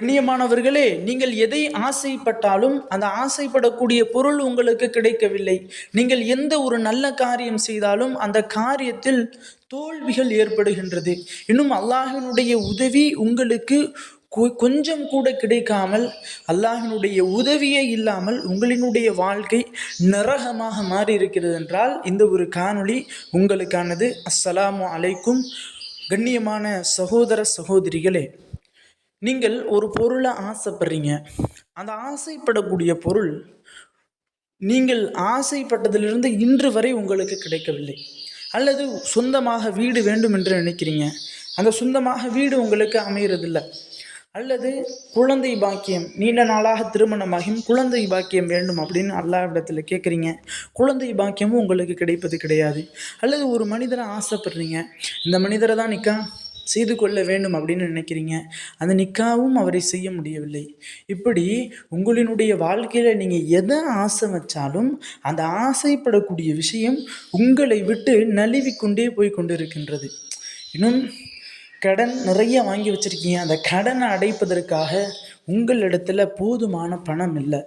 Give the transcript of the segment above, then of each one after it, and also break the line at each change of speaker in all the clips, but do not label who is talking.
கண்ணியமானவர்களே நீங்கள் எதை ஆசைப்பட்டாலும் அந்த ஆசைப்படக்கூடிய பொருள் உங்களுக்கு கிடைக்கவில்லை. நீங்கள் எந்த ஒரு நல்ல காரியம் செய்தாலும் அந்த காரியத்தில் தோல்விகள் ஏற்படுகின்றது. இன்னும் அல்லாஹினுடைய உதவி உங்களுக்கு கொஞ்சம் கூட கிடைக்காமல் அல்லாஹினுடைய உதவியே இல்லாமல் உங்களினுடைய வாழ்க்கை நரகமாக மாறி இருக்கிறது என்றால் இந்த ஒரு காணொளி உங்களுக்கானது. அஸ்ஸலாமு அலைக்கும். கண்ணியமான சகோதர சகோதரிகளே நீங்கள் ஒரு பொருளை ஆசைப்படுறீங்க. அந்த ஆசைப்படக்கூடிய பொருள் நீங்கள் ஆசைப்பட்டதிலிருந்து இன்று வரை உங்களுக்கு கிடைக்கவில்லை. அல்லது சொந்தமாக வீடு வேண்டும் என்று நினைக்கிறீங்க. அந்த சொந்தமாக வீடு உங்களுக்கு அமைகிறதில்ல அல்லது குழந்தை பாக்கியம் நீண்ட நாளாக திருமணமாகியும் குழந்தை பாக்கியம் வேண்டும் அப்படின்னு அல்லாவிடத்தில் கேட்குறீங்க குழந்தை பாக்கியமும் உங்களுக்கு கிடைப்பது கிடையாது. அல்லது ஒரு மனிதரை ஆசைப்படுறீங்க. இந்த மனிதரை தான் நிற்கா செய்து கொள்ள வேண்டும் அப்படின்னு நினைக்கிறீங்க? அந்த நிக்காவும் அவரை செய்ய முடியவில்லை. இப்படி உங்களினுடைய வாழ்க்கையில் நீங்கள் எதை ஆசை வச்சாலும் அந்த ஆசைப்படக்கூடிய விஷயம் உங்களை விட்டு நழுவி கொண்டே போய் கொண்டு இருக்கின்றது இன்னும் கடன் நிறைய வாங்கி வச்சுருக்கீங்க. அந்த கடனை அடைப்பதற்காக உங்களிடத்தில் போதுமான பணம் இல்லை.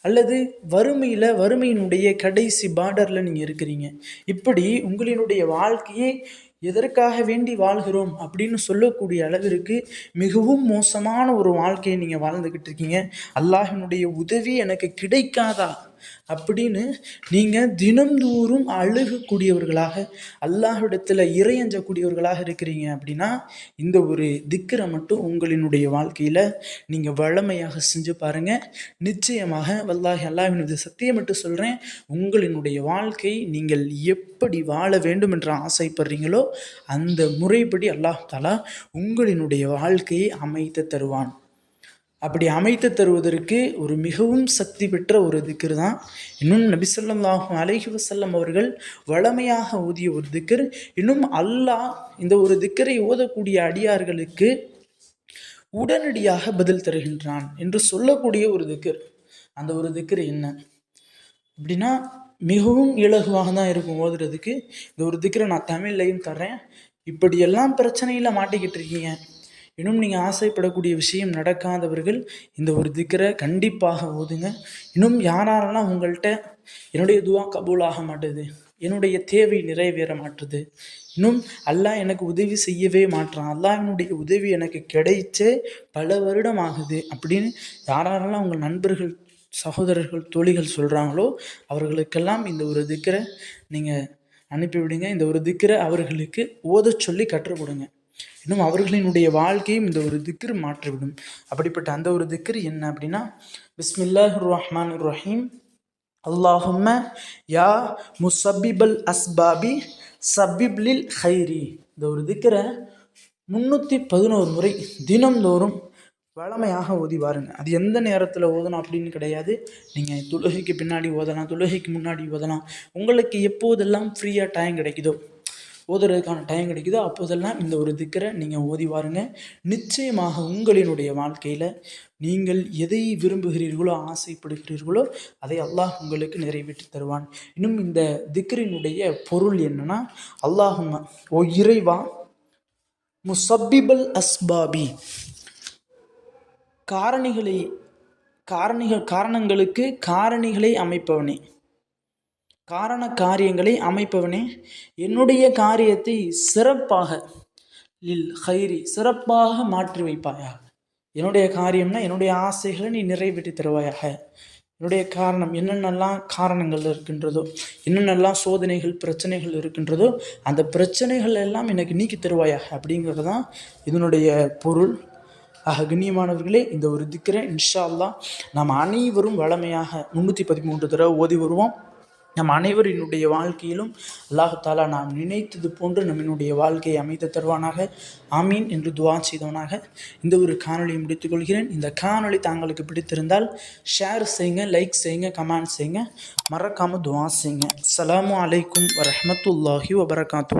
அல்லது வறுமையில் வறுமையினுடைய கடைசி பார்டரில் நீங்கள் இருக்கிறீங்க. இப்படி உங்களினுடைய வாழ்க்கையை எதற்காக வேண்டி வாழ்கிறோம் அப்படின்னு சொல்லக்கூடிய அளவிற்கு மிகவும் மோசமான ஒரு வாழ்க்கையை நீங்கள் வாழ்ந்துக்கிட்டு இருக்கீங்க. அல்லாஹினுடைய உதவி எனக்கு கிடைக்காதா? அப்படின்னு நீங்கள் தினந்தோறும் அழுகக்கூடியவர்களாக அல்லாஹிடத்தில் இறையஞ்சக்கூடியவர்களாக இருக்கிறீங்க அப்படின்னா இந்த ஒரு திக்கரை மட்டும் உங்களினுடைய வாழ்க்கையில் நீங்கள் வளமையாக செஞ்சு பாருங்கள் நிச்சயமாக வல்லாஹி அல்லாஹினுடைய சத்தியம் மட்டும் சொல்கிறேன் உங்களினுடைய வாழ்க்கை நீங்கள் எப்படி வாழ வேண்டும் என்று ஆசைப்படுறீங்களோ அந்த முறைப்படி அல்லாஹ் தாலா உங்களினுடைய வாழ்க்கையை அமைத்து தருவான். அப்படி அமைத்து தருவதற்கு ஒரு மிகவும் சக்தி பெற்ற ஒரு திக்கர் தான். இன்னும் நபிசல்லாஹும் அலஹி வசல்லம் அவர்கள் வளமையாக ஊதிய ஒரு திக்கர் இன்னும் அல்லாஹ் இந்த ஒரு திக்கரை ஓதக்கூடிய அடியார்களுக்கு உடனடியாக பதில் தருகின்றான் என்று சொல்லக்கூடிய ஒரு திக்கர் அந்த ஒரு திக்கர் என்ன? அப்படின்னா மிகவும் இலகுவாக தான் இருக்கும் ஓதுறதுக்கு. இந்த ஒரு திக்கரை நான் தமிழ்லையும் தர்றேன். இப்படியெல்லாம் பிரச்சனையில் மாட்டிக்கிட்டு இருக்கீங்க. இன்னும் நீங்கள் ஆசைப்படக்கூடிய விஷயம் நடக்காதவர்கள் இந்த ஒரு திக்கரை கண்டிப்பாக ஓதுங்க. இன்னும் யாரெல்லாம் உங்கள்கிட்ட என்னுடைய துவா கபூலாக மாட்டுது என்னுடைய தேவை நிறைவேற மாட்டுது. இன்னும் அல்லாஹ் எனக்கு உதவி செய்யவே மாட்டான் அல்லாஹினுடைய உதவி எனக்கு கிடைச்சே பல வருடம் ஆகுது அப்படின்னு யாரெல்லாம் உங்கள் நண்பர்கள் சகோதரர்கள் தோழிகள் சொல்கிறாங்களோ அவர்களுக்கெல்லாம் இந்த ஒரு திக்கரை நீங்கள் அனுப்பிவிடுங்க. இந்த ஒரு திக்கரை அவர்களுக்கு ஓத சொல்லி கற்றுக் கொடுங்க. இன்னும் அவர்களினுடைய வாழ்க்கையும் இந்த ஒரு திக்ரு மாற்றிவிடும். அப்படிப்பட்ட அந்த ஒரு திக்ர் என்ன அப்படின்னா பிஸ்மில்லாஹ் ரஹ்மான் ரஹீம் அல்லாஹும்ம யா முசபிபல் அஸ்பாபி சபிப்லில் ஹைரி இந்த ஒரு திக்கரை முந்நூற்றி பதினோரு முறை தினம்தோறும் வளமையாக ஓதி பாருங்க அது எந்த நேரத்தில் ஓதணும் அப்படின்னு கிடையாது. நீங்கள் தொழுகைக்கு பின்னாடி ஓதலாம் தொழுகைக்கு முன்னாடி ஓதலாம். உங்களுக்கு எப்போதெல்லாம் ஃப்ரீயாக டைம் கிடைக்குதோ ஓதுறதுக்கான டைம் கிடைக்குதோ அப்போதெல்லாம் இந்த ஒரு திக்கரை நீங்கள் ஓதி பாருங்கள் நிச்சயமாக உங்களினுடைய வாழ்க்கையில் நீங்கள் எதை விரும்புகிறீர்களோ ஆசைப்படுகிறீர்களோ அதை அல்லாஹ் உங்களுக்கு நிறைவேற்றி தருவான். இன்னும் இந்த திக்கரினுடைய பொருள் என்னன்னா அல்லாஹும் ஓ இறைவா முசப்பிபல் அஸ்பாபி காரணிகளை காரணிகள் காரணங்களுக்கு காரணிகளை அமைப்பவனே. காரண காரியங்களை அமைப்பவனே. என்னுடைய காரியத்தை சிறப்பாக லில் ஹைரி சிறப்பாக மாற்றி வைப்பாயாக. என்னுடைய காரியம்னா என்னுடைய ஆசைகளை நீ நிறைவேற்றி தருவாயாக. என்னுடைய காரணம் என்னென்னலாம் காரணங்கள் இருக்கின்றதோ என்னென்னலாம் சோதனைகள் பிரச்சனைகள் இருக்கின்றதோ அந்த பிரச்சனைகள் எல்லாம் எனக்கு நீக்கி தருவாயாக அப்படிங்கிறது தான் இதனுடைய பொருள். ஆக கண்ணியமானவர்களே இந்த ஒரு திக்கரை இன்ஷா அல்லா நாம் அனைவரும் வளமையாக முந்நூற்றி பதிமூன்று தடவை ஓதி வருவோம். நம் அனைவரினுடைய வாழ்க்கையிலும் அல்லாஹாலா நாம் நினைத்தது போன்று நம்மினுடைய வாழ்க்கையை அமைத்து தருவானாக. ஆமீன் என்று துவா செய்தவனாக. இந்த ஒரு காணொலியை முடித்துக்கொள்கிறேன் இந்த காணொலி தாங்களுக்கு பிடித்திருந்தால் ஷேர் செய்யுங்க லைக் செய்யுங்க கமெண்ட் செய்யுங்க. மறக்காமல் துவா செய்யுங்க. அலாம் அலைக்கும் வரமத்துல்லாஹி வபரகாத்து